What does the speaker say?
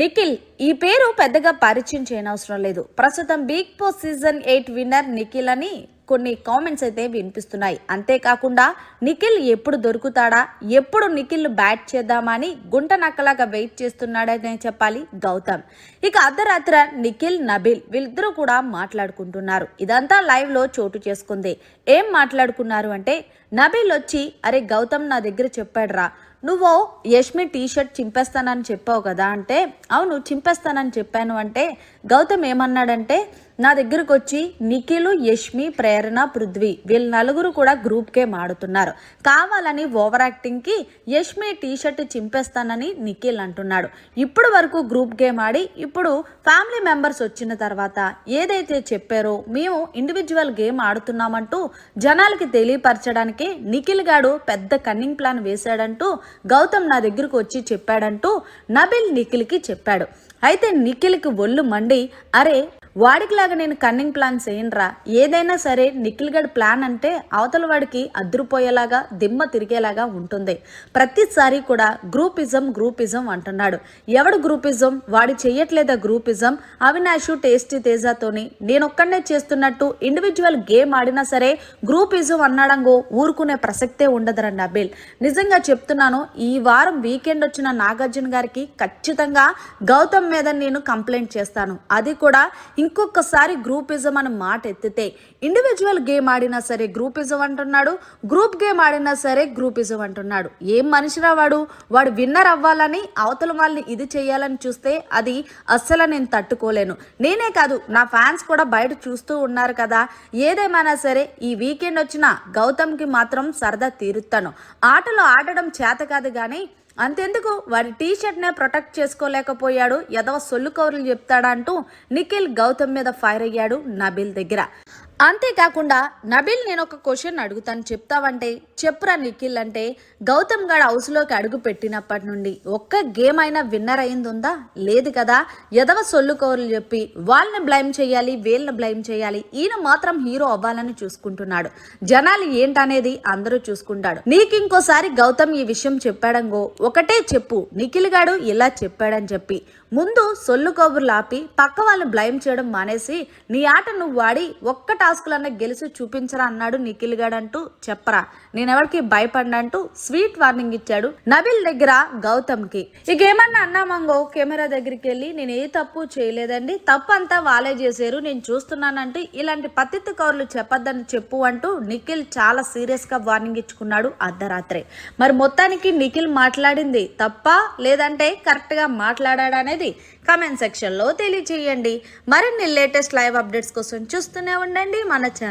నిఖిల్ ఈ పేరు పెద్దగా పరిచయం చేయనవసరం లేదు. ప్రస్తుతం Bigg Boss season eight winner Nikhil అని కొన్ని కామెంట్స్ అయితే వినిపిస్తున్నాయి. అంతేకాకుండా నిఖిల్ ఎప్పుడు దొరుకుతాడా ఎప్పుడు నిఖిల్ బ్యాట్ చేద్దామని గుంట నక్కలాగా వెయిట్ చేస్తున్నాడనే చెప్పాలి గౌతమ్. ఇక అర్ధరాత్ర నిఖిల్ నబిల్ వీళ్ళిద్దరూ కూడా మాట్లాడుకుంటున్నారు. ఇదంతా లైవ్లో చోటు చేసుకుంది. ఏం మాట్లాడుకున్నారు అంటే నబిల్ వచ్చి అరే గౌతమ్ నా దగ్గర చెప్పాడురా నువ్వు యష్మి టీ షర్ట్ చింపేస్తానని చెప్పావు కదా అంటే అవును చింపేస్తానని చెప్పాను అంటే గౌతమ్ ఏమన్నాడంటే నా దగ్గరకు వచ్చి నిఖిల్ యష్మి ప్రేరణ పృథ్వీ వీళ్ళ నలుగురు కూడా గ్రూప్ గేమ్ ఆడుతున్నారు కావాలని ఓవర్ యాక్టింగ్కి యష్మి టీ షర్ట్ చింపేస్తానని నిఖిల్ అంటున్నాడు. ఇప్పుడు వరకు గ్రూప్ గేమ్ ఆడి ఇప్పుడు ఫ్యామిలీ మెంబర్స్ వచ్చిన తర్వాత ఏదైతే చెప్పారో మేము ఇండివిజువల్ గేమ్ ఆడుతున్నామంటూ జనాలకి తెలియపరచడానికి నిఖిల్ గాడు పెద్ద కన్నింగ్ ప్లాన్ వేశాడంటూ గౌతమ్ నా దగ్గరకు వచ్చి చెప్పాడంటూ నబిల్ నిఖిల్కి చెప్పాడు. అయితే నిఖిల్కి ఒళ్ళు మండి అరే వాడికిలాగా నేను కన్నింగ్ ప్లాన్ చేయనురా ఏదైనా సరే నిఖిల్గడ్ ప్లాన్ అంటే అవతల వాడికి అద్దురుపోయేలాగా దిమ్మ తిరిగేలాగా ఉంటుంది. ప్రతిసారి కూడా గ్రూపిజం గ్రూపిజం అంటున్నాడు. ఎవడు గ్రూపిజం వాడు చెయ్యట్లేదా గ్రూపిజం అవినాష్ టేస్టీ తేజాతోని నేను చేస్తున్నట్టు ఇండివిజువల్ గేమ్ ఆడినా సరే గ్రూపిజం అన్నాడంగో ఊరుకునే ప్రసక్తే ఉండదురా నబిల్. నిజంగా చెప్తున్నాను ఈ వారం వీకెండ్ వచ్చిన నాగార్జున గారికి ఖచ్చితంగా గౌతమ్ మీద నేను కంప్లైంట్ చేస్తాను. అది కూడా ఇంకొకసారి గ్రూపిజం అని మాట ఎత్తితే ఇండివిజువల్ గేమ్ ఆడినా సరే గ్రూపిజం అంటున్నాడు గ్రూప్ గేమ్ ఆడినా సరే గ్రూపిజం అంటున్నాడు. ఏం మనిషిరా వాడు? వాడు విన్నర్ అవ్వాలని అవతల వాళ్ళని ఇది చేయాలని చూస్తే అది అస్సలు నేను తట్టుకోలేను. నేనే కాదు నా ఫ్యాన్స్ కూడా బయట చూస్తూ ఉన్నారు కదా. ఏదేమైనా సరే ఈ వీకెండ్ వచ్చిన గౌతమ్కి మాత్రం సరదా తీరుతాను. ఆటలు ఆడడం చేత కాదు కానీ అంతెందుకు? వారి టీ షర్ట్నే ప్రొటెక్ట్ చేసుకోలేకపోయాడు. ఎదవ సొల్లు కౌరులు చెప్తాడా అంటూ నిఖిల్ గౌతమ్ మీద ఫైర్ అయ్యాడు నబిల్ దగ్గర. అంతేకాకుండా నబిల్ నేను ఒక క్వశ్చన్ అడుగుతాను. చెప్తావంటే చెప్పురా నిఖిల్ అంటే గౌతమ్ గడ్ హౌస్లోకి అడుగు పెట్టినప్పటి నుండి ఒక్క గేమ్ అయినా విన్నర్ అయింది ఉందా లేదు కదా. ఎదవ సొల్లుకోరులు చెప్పి వాళ్ళని బ్లైమ్ చేయాలి వీళ్ళని బ్లైమ్ చేయాలి ఈయన మాత్రం హీరో అవ్వాలని చూసుకుంటున్నాడు. జనాలు ఏంటనేది అందరూ చూసుకుంటాడు నీకు ఇంకోసారి గౌతమ్ ఈ విషయం చెప్పాడంగో ఒకటే చెప్పు. నిఖిల్ గాడు ఇలా చెప్పాడని చెప్పి. ముందు సొల్లు కబుర్లు ఆపి పక్క వాళ్ళని బ్లైమ్ చేయడం మానేసి నీ ఆట నువ్వు వాడి ఒక్కట టాస్క్లన్నా గెలిచి చూపించరా అన్నాడు నిఖిల్ గాడు అంటూ చెప్పరా. నేనెవరికి భయపడినంటూ స్వీట్ వార్నింగ్ ఇచ్చాడు నబిల్ దగ్గర గౌతమ్కి ఇక ఏమన్నా అన్నామంగో కెమెరా దగ్గరికి వెళ్ళి నేను ఏ తప్పు చేయలేదండి తప్పు అంతా వాళ్ళే చేశారు నేను చూస్తున్నానంటూ ఇలాంటి పత్తిత్తు కౌర్లు చెప్పొద్దని చెప్పు అంటూ నిఖిల్ చాలా సీరియస్గా వార్నింగ్ ఇచ్చుకున్నాడు అర్ధరాత్రి. మరి మొత్తానికి నిఖిల్ మాట్లాడింది తప్ప లేదంటే కరెక్ట్గా మాట్లాడాడు అనేది కామెంట్ సెక్షన్లో తెలియచేయండి. మరిన్ని లేటెస్ట్ లైవ్ అప్డేట్స్ కోసం చూస్తూనే ఉండండి. మన ఛానల్